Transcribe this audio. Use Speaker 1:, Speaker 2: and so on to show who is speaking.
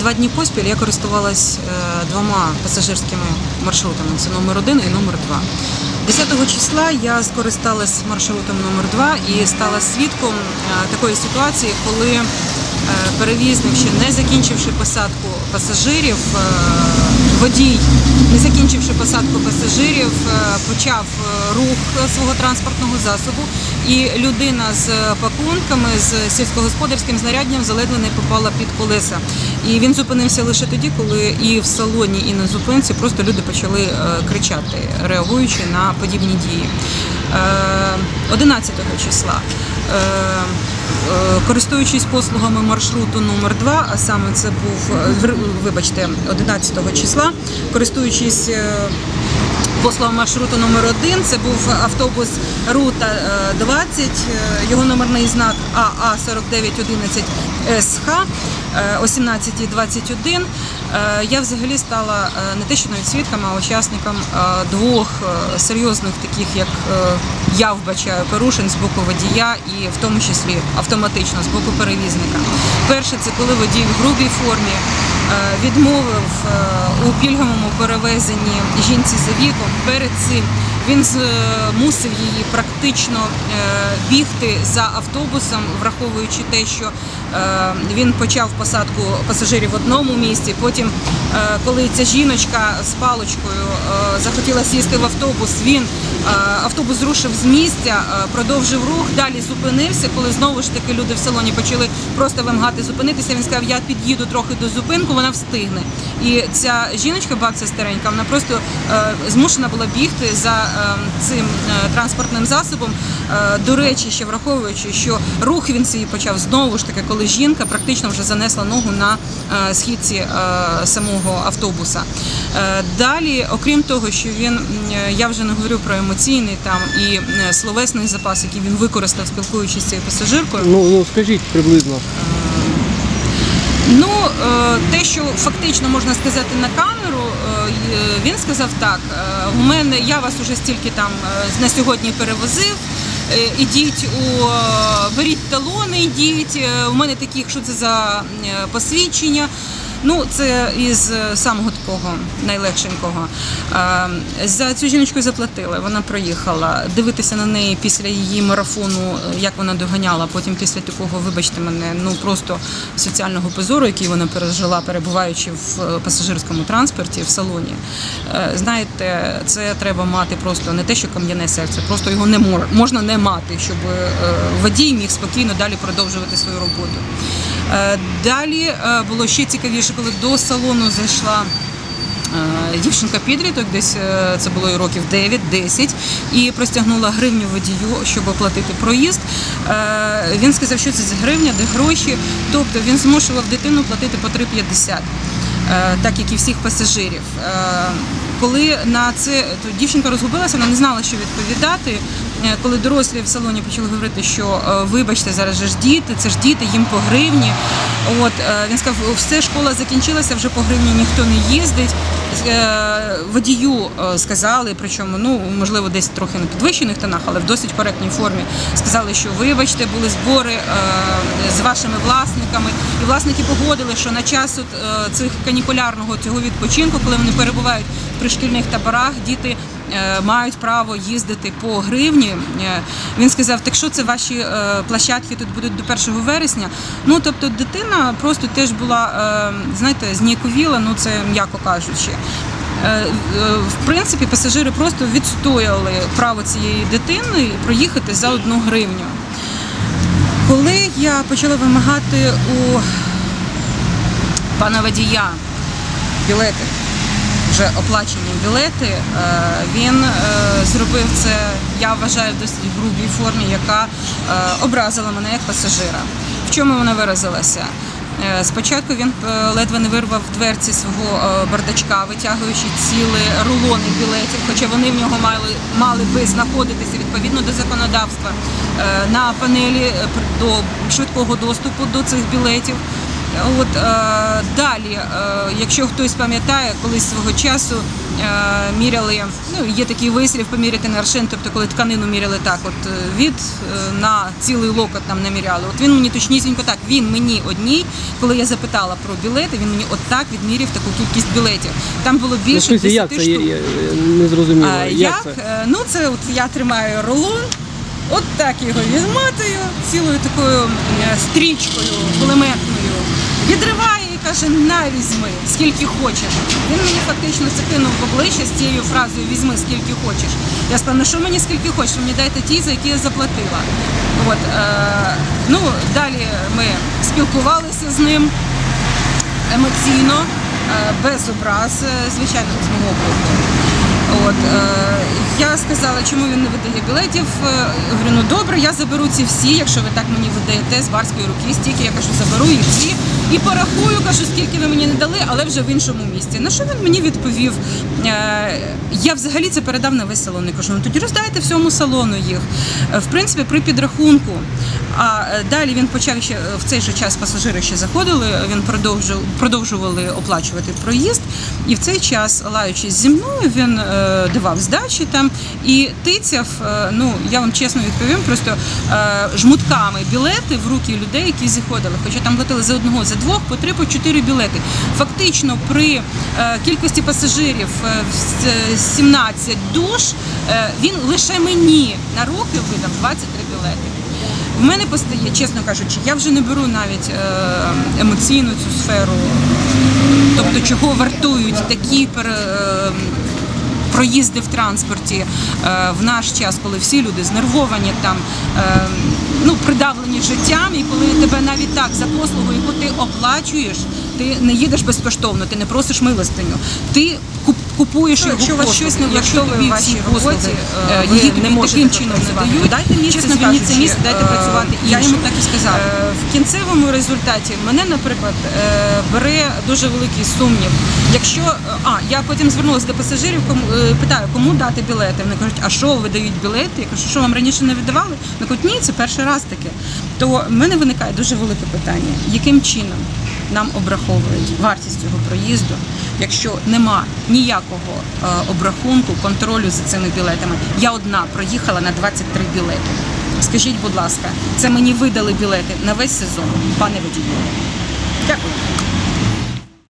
Speaker 1: Два дні поспіль я користувалась е, двома пасажирськими маршрутами. Це номер один і номер два. 10 числа я скористалась маршрутом номер 2 і стала свідком е, такої ситуації, коли е, перевізник, ще не закінчивши посадку пасажирів, водій, не закінчивши посадку пасажирів, е, почав е, рух свого транспортного засобу, і людина з пакунками з сільськогосподарським знаряддям заледве не попала під колеса. І він зупинився лише тоді, коли і в салоні, і на зупинці просто люди почали е, кричати, реагуючи на подібні дії. Е, 11 числа. Е, е, Користуючись послугами маршруту номер 2 а саме це був е, вибачте, 11 числа, користуючись послугами маршруту номер 1 це був автобус Рута е, 20, е, його номерний знак АА 4911 СХ о 17.21. Е, Я взагалі стала е, не те, що навіть свідком, а учасником е, двох е, серйозних таких, як е, я вбачаю, порушень з боку водія і в тому числі автоматично з боку перевізника. Перше, це коли водій в грубій формі е, відмовив е, у пільговому перевезенні жінці за віком. Перед цим він змусив її практично е, бігти за автобусом, враховуючи те, що е, він почав посадку пасажирів в одному місці. Потім, е, коли ця жіночка з паличкою е, захотіла сісти в автобус, він е, автобус зрушив з місця, е, продовжив рух, далі зупинився. Коли знову ж таки люди в салоні почали просто вимагати зупинитися, він сказав, я під'їду трохи до зупинку, вона встигне. І ця жіночка, бабця старенька, вона просто е, змушена була бігти за е, цим е, транспортним засобом. До речі, ще враховуючи, що рух він свій почав знову ж таки, коли жінка практично вже занесла ногу на е, східці е, самого автобуса. Е, далі, окрім того, що він я вже не говорю про емоційний там і словесний запас, який він використав, спілкуючись з цією пасажиркою.
Speaker 2: Ну, ну скажіть приблизно.
Speaker 1: Ну, те, що фактично можна сказати на камеру, він сказав так: е, у мене я вас уже стільки там е, на сьогодні перевозив. е, Ідіть у е, беріть талони, йдіть. е, У мене такі, що це за е, посвідчення. Ну, це із е, самого такого найлегшенького. Е, За цю жіночку заплатили. Вона проїхала. Дивитися на неї після її марафону, е, як вона доганяла. Потім після такого, вибачте мене, ну просто соціального позору, який вона пережила, перебуваючи в пасажирському транспорті в салоні. Знаєте, це треба мати просто не те, що кам'яне серце, просто його не можна не мати, щоб водій міг спокійно далі продовжувати свою роботу. Е, Далі е, було ще цікавіше, коли до салону зайшла. е, Дівчинка підліток, десь це було і років 9-10, і простягнула гривню водію, щоб оплатити проїзд. Він сказав, що це гривня, де гроші. Тобто він змушував дитину платити по 3,50, е, так як і всіх пасажирів. Е, Коли на це то дівчинка розгубилася, вона не знала, що відповідати. Е, Коли дорослі в салоні почали говорити, що е, вибачте, зараз ж діти, це ж діти, їм по гривні. От е, він сказав, все школа закінчилася, вже по гривні ніхто не їздить. Е, Водію е, сказали, причому ну можливо десь трохи на підвищених тонах, але в досить коректній формі. Сказали, що вибачте, були збори з вашими власниками, і власники погодили, що на час цих канікулярного цього відпочинку, коли вони перебувають в пришкільних таборах, діти мають право їздити по гривні. Е, Він сказав, так що це ваші е, площадки тут будуть до 1 вересня. Ну тобто дитина просто теж була, е, знаєте, зніяковіла, ну це м'яко кажучи. Е, е, В принципі, пасажири просто відстояли право цієї дитини проїхати за одну гривню. Коли я почала вимагати у пана водія білети, вже оплачені білети, е, він е, зробив це, я вважаю, в досить грубій формі, яка е, образила мене як пасажира. В чому вона виразилася? Спочатку він ледве не вирвав дверці свого бардачка, витягуючи ціли рулони білетів, хоча вони в нього мали, мали би знаходитися відповідно до законодавства на панелі до швидкого доступу до цих білетів. От е, далі, е, якщо хтось пам'ятає, колись свого часу е, міряли, ну є такий вислів поміряти на аршин, тобто коли тканину міряли так, от від е, на цілий локоть нам наміряли. От він мені точнісінько так, він мені одній, коли я запитала про білети, він мені отак відміряв таку кількість білетів. Там було
Speaker 2: Ну,
Speaker 1: більше
Speaker 2: смысле,
Speaker 1: 10
Speaker 2: як це?
Speaker 1: штук.
Speaker 2: Я, я не зрозуміло.
Speaker 1: А,
Speaker 2: як
Speaker 1: як?
Speaker 2: це?
Speaker 1: Ну, це от я тримаю рулон, от так його відмотую цілою такою стрічкою кулеметною. Відриває і каже, на візьми, скільки хочеш. Він мені фактично це кинув в обличчя з цією фразою Візьми, скільки хочеш. Я сказала, ну що мені скільки хочеш, мені дайте ті, за які я заплатила. От, е, ну, далі ми спілкувалися з ним емоційно, е, без образ, е, звичайно, з мого боку. От, е, я сказала, чому він не видає білетів. Е, говорю, ну добре, я заберу ці всі, якщо ви так мені видаєте з барської руки, стільки я кажу, заберу їх всі і порахую, кажу, скільки ви мені не дали, але вже в іншому місці. На що він мені відповів? Е, я взагалі це передав на весь салон. Я кажу, ну тоді роздайте всьому салону їх. Е, в принципі, при підрахунку. А е, далі він почав ще е, в цей же час пасажири ще заходили. Він продовжив продовжували оплачувати проїзд. І в цей час, лаючись зі мною, він е, давав здачі там і тицяв. е, ну я вам чесно відповім, просто е, жмутками білети в руки людей, які заходили. Хоча там платили за одного, за двох, по три, по чотири білети. Фактично, при е, кількості пасажирів е, 17 душ, е, він лише мені на руки видав 23 білети. В мене постає, чесно кажучи, я вже не беру навіть е, емоційну цю сферу, тобто чого вартують такі е, проїзди в транспорті е, в наш час, коли всі люди знервовані там, ну придавлені життям, і коли тебе навіть так за послугу, яку ти оплачуєш, ти не їдеш безкоштовно, ти не просиш милостиню. Ти купуєш
Speaker 3: Ну,
Speaker 1: його
Speaker 3: якщо вас щось не влаштовує в вашій роботі,
Speaker 1: її
Speaker 3: не можете
Speaker 1: таким чином не
Speaker 3: працювати,
Speaker 1: дають,
Speaker 3: дайте місце, звільніть це місце, дайте
Speaker 1: е,
Speaker 3: працювати
Speaker 1: Я йому так і сказала. Е, В кінцевому результаті мене, наприклад, е, бере дуже великий сумнів. Якщо а я потім звернулася до пасажирів, кому питаю, кому дати білети. Вони кажуть, а що видають білети? Я кажу, що вам раніше не віддавали? Вони кажуть, ні, це перший раз таке. То в мене виникає дуже велике питання, яким чином нам обраховують вартість цього проїзду, якщо нема ніякого е, обрахунку, контролю за цими білетами. Я одна проїхала на 23 білети. Скажіть, будь ласка, це мені видали білети на весь сезон, пане водію. Дякую.